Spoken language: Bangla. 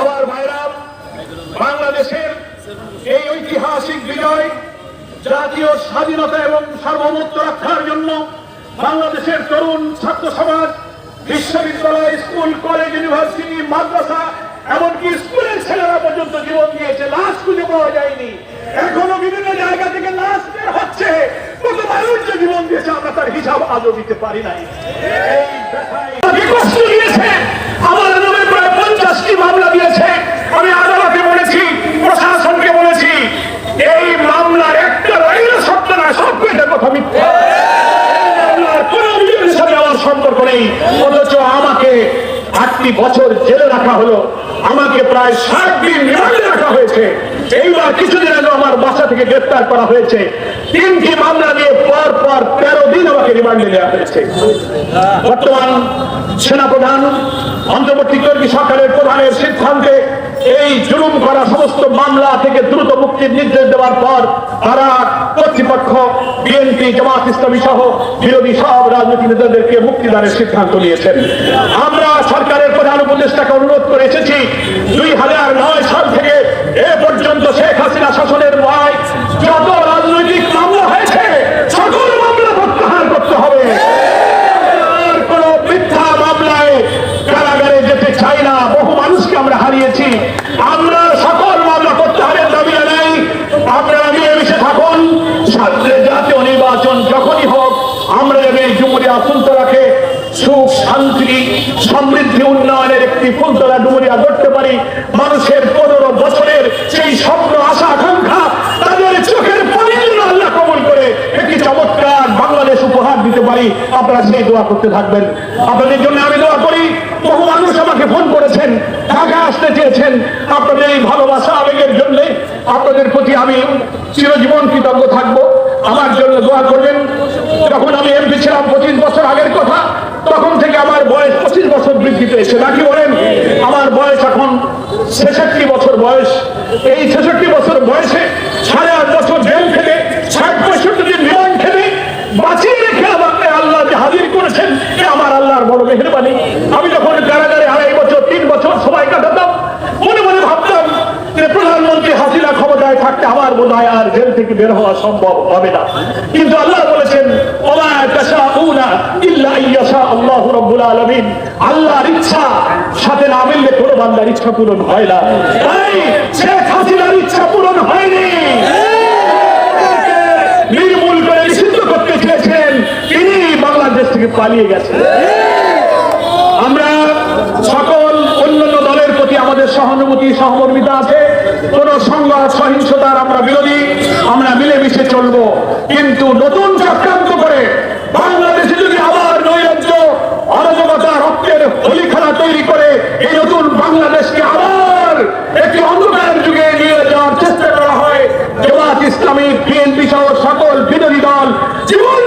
আমার ভাইরা, বাংলাদেশের এই ঐতিহাসিক বিজয়, জাতীয় স্বাধীনতা এবং সার্বভৌমত্ব রক্ষার জন্য বাংলাদেশের তরুণ ছাত্র সমাজ, বিশ্ববিদ্যালয়, স্কুল, কলেজ, ইউনিভার্সিটি, মাদ্রাসা, এমনকি স্কুলের ছেলেরা পর্যন্ত জীবন দিয়েছে। লাশ খুঁজে পাওয়া যায়নি। এখনও বিভিন্ন জায়গা থেকে লাশ বের হচ্ছে। কত মানুষ যে জীবন দিয়েছে, আমরা তার হিসাব আজও দিতে পারি নাই ব্যথায় আমাকে কষ্ট দিয়েছে আমার নামে প্রায় পঞ্চাশটি মামলা দিয়েছে আমি আদালতে বলেছি প্রশাসনকে বলেছি এই মামলার একটা লাইনও সত্য না সব কয়টা কথা মিথ্যা মামলার কোনো অভিযোগের সাথে আমার নেই, অথচ আমাকে আটটি বছর জেলে রাখা হলো। আমাকে প্রায় ষাট দিন রিমান্ডে রাখা হয়েছে। এইবার কিছুদিন আগে আমার বাসা থেকে গ্রেফতার করা হয়েছে। তিনটি মামলা নিয়ে পর পর তেরো দিন আমাকে রিমান্ডে নেওয়া হয়েছে। বর্তমান সেনাপ্রধান কর্মী সরকারের প্রধানের সিদ্ধান্তে এই জুলুম করা সমস্ত মামলা থেকে দ্রুত মুক্তির নির্দেশ দেওয়ার পর তারা কর্তৃপক্ষ বিএনপি জামাত ইসলামী সহ বিরোধী সব রাজনৈতিক নেতাদেরকে মুক্তিদানের সিদ্ধান্ত নিয়েছেন। আমরা সরকারের প্রধান উপদেষ্টাকে অনুরোধ করে এসেছি, দুই হাজার নয় সাল থেকে এ পর্যন্ত শেখ হাসিনা শাসনের নয় যত রাজনৈতিক মামলা হয়েছে সকল মামলা প্রত্যাহার করতে হবে আর কোন মিথ্যা মামলায় কারাগারে যেতে চাই না বহু মানুষকে আমরা হারিয়েছি আমরা সকল মামলা প্রত্যাহারের দাবি জানাই আপনারা মিলেমিশে থাকুন সামনে জাতীয় নির্বাচন যখনই হোক আমরা যাবে এই ডুমুরিয়া ফুলতলাকে সুখ শান্তি, সমৃদ্ধি উন্নয়নের একটি ফুলতলা ডুমুরিয়া করতে পারি। মানুষের পনেরো বছরের সেই স্বপ্ন, আশা, আকাঙ্ক্ষা তাদের চোখের পানির আল্লাহ কবল করে একটি চমৎকার বাংলাদেশ উপহার দিতে পারি। আপনারা সেই দোয়া করতে থাকবেন, আপনাদের জন্য আমি দোয়া করি। বহু মানুষ আমাকে ফোন করেছেন ঢাকা আসতে চেয়েছেন। আপনাদের এই ভালোবাসা আবেগের জন্য আপনাদের প্রতি আমি চিরজীবন কৃতজ্ঞ থাকব। আমার জন্য দোয়া করবেন। যখন আমি এমপি ছিলাম পঁচিশ বছর আগের কথা তখন থেকে আমার বয়স পঁচিশ বৃদ্ধি পেয়েছে নাকি বলেন, আমার বয়স এখন ছেষট্টি বছর বয়স। এই ছেষট্টি বছর বয়সে সাড়ে আট বছর জেল থেকে ষাট পঁয়ষট্টি দিন রিমান্ড খেলে বাঁচিয়ে রেখে আমাকে আল্লাহ যে হাজির করেছেন, এ আমার আল্লাহর বড় মেহরবানি। আমি যখন কারাগারে আড়াই বছর, তিন বছর সময় কাটাতাম, মনে মনে ভাবতাম যে প্রধানমন্ত্রী হাসিনা ক্ষমতায় থাকতে আমার বোধ আর জেল থেকে বের হওয়া সম্ভব হবে না। কিন্তু আল্লাহ বলেছেন আল্লাহর ইচ্ছা, সাথে না মিললে বান্দার ইচ্ছা পূরণ হয় না। শেখ ইচ্ছা পূরণ হয়নি। নির্মূল করে নিষিদ্ধ করতে চেয়েছেন, তিনি বাংলাদেশ থেকে পালিয়ে গেছেন। আমরা সকল প্রতি আমাদের সহানুভূতি সহমর্মিতা আছে। কোন সংঘাত, সহিংসতার আমরা বিরোধী, আমরা মিলেমিশে চলবো। কিন্তু নতুন চক্রান্ত করে বাংলাদেশে যদি আবার নৈরাজ্য, অরাজকতা, রক্তের হোলি খেলা তৈরি করে এই নতুন বাংলাদেশকে আবার একটি অন্ধকার যুগে নিয়ে যাওয়ার চেষ্টা করা হয়। জমাত ইসলামী, বিএনপি সহ সকল বিরোধী দল জীবন